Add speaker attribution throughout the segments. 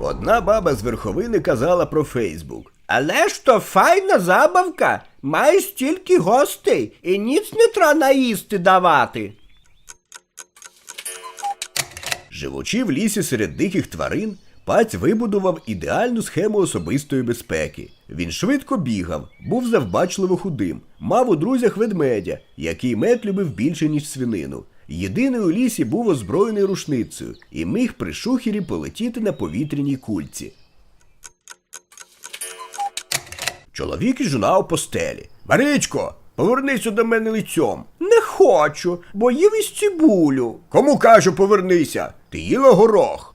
Speaker 1: Одна баба з верховини казала про Фейсбук.
Speaker 2: Але ж то файна забавка. Має стільки гостей і ніц не треба наїсти давати.
Speaker 1: Живучи в лісі серед диких тварин, паць вибудував ідеальну схему особистої безпеки. Він швидко бігав, був завбачливо худим, мав у друзях ведмедя, який мед любив більше, ніж свинину. Єдиний у лісі був озброєний рушницею і міг при шухері полетіти на повітряній кульці. Чоловік і жона у постелі. Маричко, повернися до мене лицьом.
Speaker 2: Не хочу, бо їв із цибулю.
Speaker 1: Кому кажу, повернися? Ти їла горох.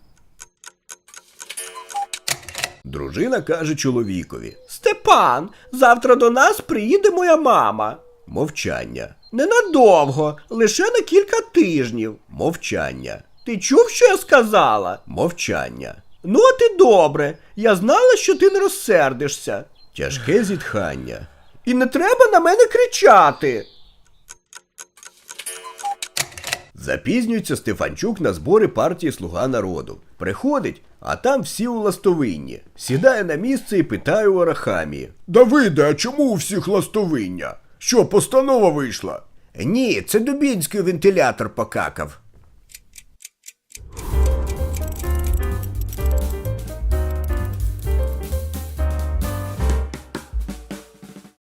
Speaker 1: Дружина каже чоловікові.
Speaker 2: Степан, завтра до нас приїде моя мама.
Speaker 1: Мовчання.
Speaker 2: Ненадовго, лише на кілька тижнів.
Speaker 1: Мовчання.
Speaker 2: Ти чув, що я сказала?
Speaker 1: Мовчання.
Speaker 2: Ну, от і добре. Я знала, що ти не розсердишся.
Speaker 1: Тяжке зітхання.
Speaker 2: І не треба на мене кричати.
Speaker 1: Запізнюється Стефанчук на збори партії Слуга народу. Приходить, а там всі у ластовинні. Сідає на місце і питає у Арахамії. Давиде, а чому у всіх ластовиння? Що, постанова вийшла? Ні, це Дубінський вентилятор покакав.